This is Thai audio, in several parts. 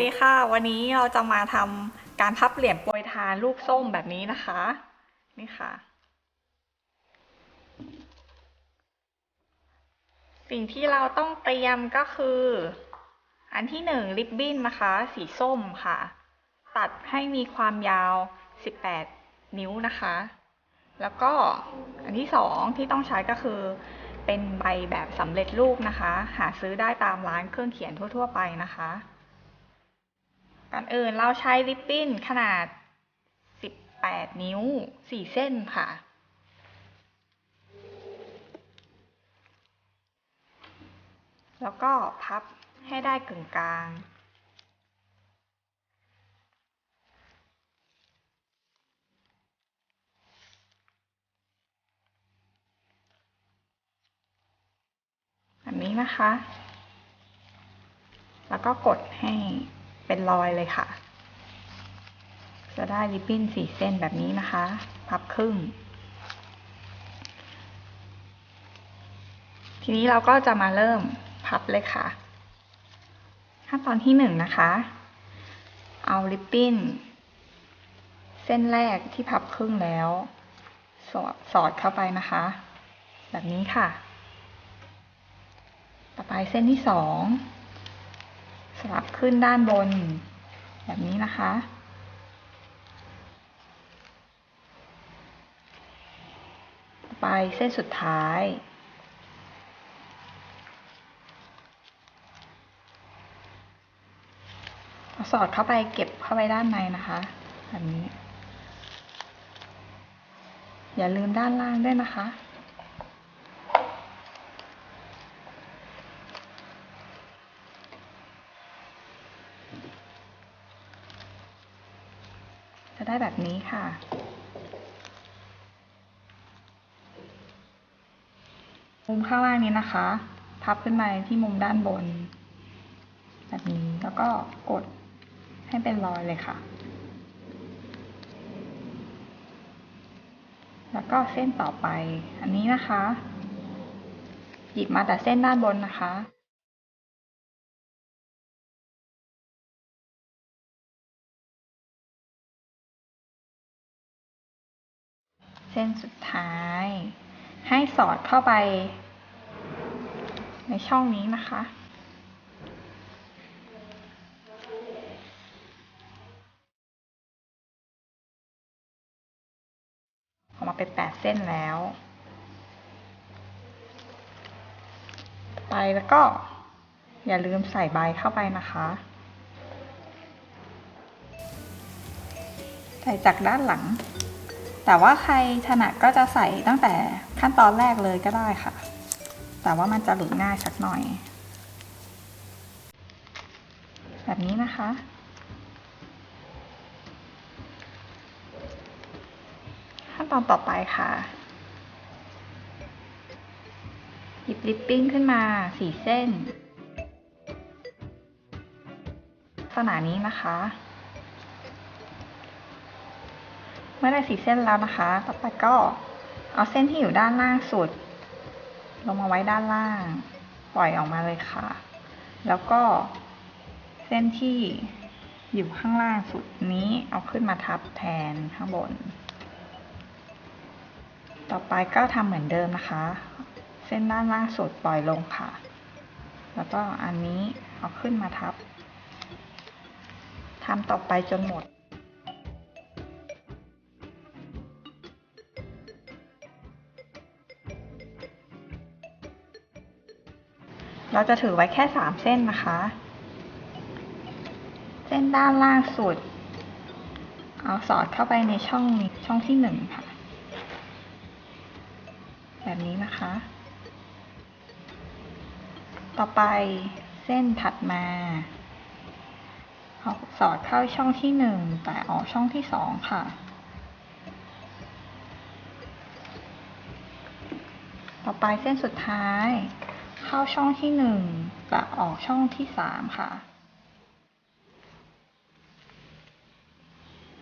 ดีค่ะ วันนี้เราจะมาทำการพับเหรียญโปรยทานรูปส้มแบบนี้นะคะ นี่ค่ะ สิ่งที่เราต้องเตรียมก็คือ อันที่หนึ่งริบบิ้นนะคะ สีส้มค่ะ ตัดให้มีความยาว 18 นิ้วนะคะ แล้วก็อันที่สองที่ต้องใช้ก็คือ เป็นใบแบบสำเร็จรูปนะคะ หาซื้อได้ตามร้านเครื่องเขียนทั่ว ๆ ไปนะคะ ก่อนอื่นเราใช้ริบบิ้นขนาด 18 นิ้ว 4 เส้นค่ะ แล้วก็พับให้ได้กึ่งกลางแบบนี้นะคะ แล้วก็กดให้ เป็นรอยเลยค่ะ จะได้ริบบิ้นสี่เส้นแบบนี้นะคะ พับครึ่ง ทีนี้เราก็จะมาเริ่มพับเลยค่ะ ขั้นตอนที่หนึ่งนะคะ เอาริบบิ้นเส้นแรกที่พับครึ่งแล้ว สอดสอดเข้าไปนะคะ แบบนี้ค่ะ ต่อไปเส้นที่สอง สลับขึ้นด้านบน แบบนี้นะคะ ไปเส้นสุดท้าย สอดเข้าไปเก็บเข้าไปด้านในนะคะ แบบนี้ อย่าลืมด้านล่างด้วยนะคะ ได้แบบนี้ค่ะ มุมข้างล่างนี้นะคะ พับขึ้นมาที่มุมด้านบน แบบนี้แล้วก็กดให้เป็นรอยเลยค่ะ แล้วก็เส้นต่อไป อันนี้นะคะ หยิบมาแต่เส้นด้านบนนะคะ เส้นสุดท้าย ให้สอดเข้าไป ในช่องนี้นะคะ ออกมาเป็นแปดเส้นแล้ว ไปแล้วก็อย่าลืมใส่ใบเข้าไปนะคะ ใส่จากด้านหลัง แต่ว่าใครถนัดก็จะใส่ตั้งแต่ขั้นตอนแรกเลยก็ได้ค่ะ แต่ว่ามันจะหลุดง่ายสักหน่อย แบบนี้นะคะ ขั้นตอนต่อไปค่ะหยิบลิปปิ้งขึ้นมาสี่เส้นลักษณะนี้นะคะ เมื่อได้สีเส้นแล้วนะคะ ต่อไปก็เอาเส้นที่อยู่ด้านล่างสุด ลงมาไว้ด้านล่าง ปล่อยออกมาเลยค่ะ แล้วก็เส้นที่อยู่ข้างล่างสุดนี้เอาขึ้นมาทับแทนข้างบน ต่อไปก็ทำเหมือนเดิมนะคะ เส้นด้านล่างสุดปล่อยลงค่ะ แล้วก็อันนี้เอาขึ้นมาทับทำต่อไปจนหมด เราจะถือไว้แค่สามเส้นนะคะ เส้นด้านล่างสุด เอาสอดเข้าไปในช่องช่องที่หนึ่งค่ะ แบบนี้นะคะ ต่อไปเส้นถัดมาเอาสอดเข้าช่องที่หนึ่งแต่ออกช่องที่สองค่ะ ต่อไปเส้นสุดท้าย เข้าช่องที่หนึ่งแต่ออกช่องที่สามค่ะ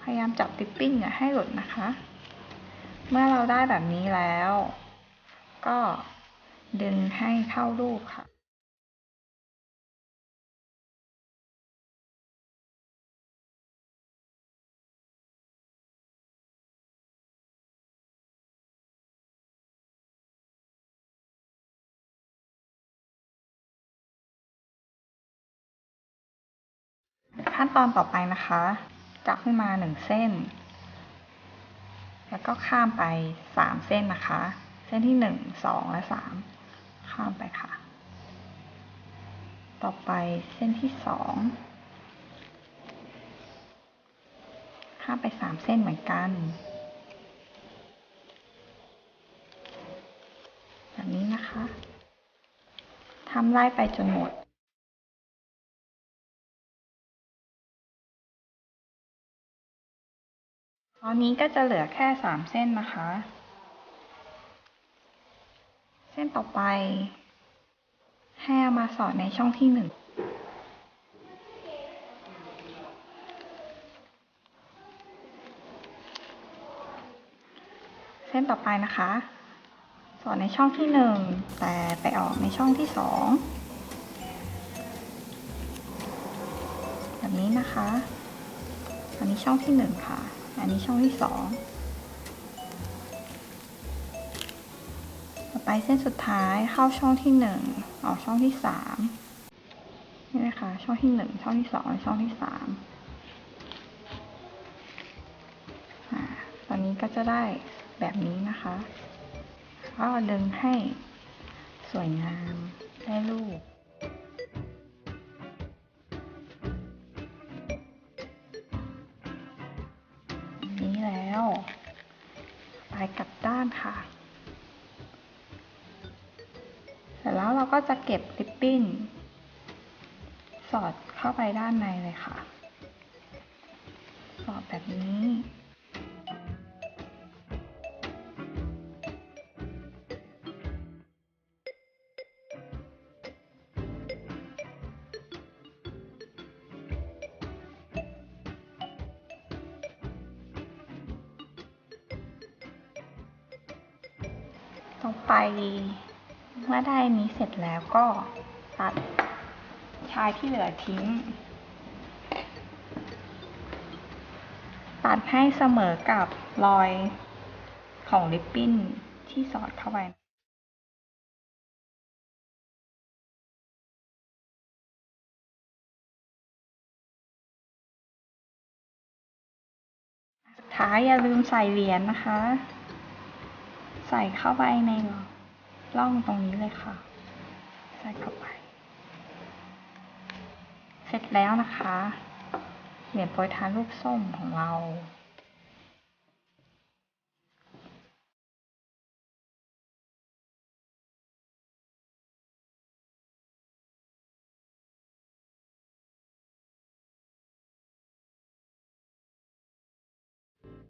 พยายามจับติปปิ้งอย่าให้หลุดนะคะ เมื่อเราได้แบบนี้แล้ว ก็ดึงให้เข้ารูปค่ะ ขั้นตอนต่อไปนะคะจับขึ้นมาหนึ่งเส้น แล้วก็ข้ามไปสามเส้นนะคะ เส้นที่หนึ่งสองและสามข้ามไปค่ะ ต่อไปเส้นที่สองข้ามไปสามเส้นเหมือนกันแบบนี้นะคะทำไล่ไปจนหมด ตอนนี้ก็จะเหลือแค่สามเส้นนะคะ เส้นต่อไป ให้เอามาสอดในช่องที่หนึ่งเส้นต่อไปนะคะ สอดในช่องที่หนึ่งแต่ไปออกในช่องที่สองแบบนี้นะคะ อันนี้ช่องที่หนึ่งค่ะ อันนี้ช่องที่สองต่อไปเส้นสุดท้ายเข้าช่องที่หนึ่งออกช่องที่สามนี่นะคะช่องที่หนึ่งช่องที่สองและช่องที่สามตอนนี้ก็จะได้แบบนี้นะคะก็ดึงให้สวยงามได้รูป ค่ะ เสร็จแล้วเราก็จะเก็บริบบิ้น สอดเข้าไปด้านในเลยค่ะ สอดแบบนี้ ต่อไป เมื่อได้นี้เสร็จแล้วก็ตัดชายที่เหลือทิ้ง ตัดให้เสมอกับรอยของริบบิ้นที่สอดเข้าไปสุดท้ายอย่าลืมใส่เหรียญนะคะ ใส่เข้าไปในร่องตรงนี้เลยค่ะ ใส่เข้าไป เสร็จแล้วนะคะ เหรียญโปรยทานรูปส้มของเรา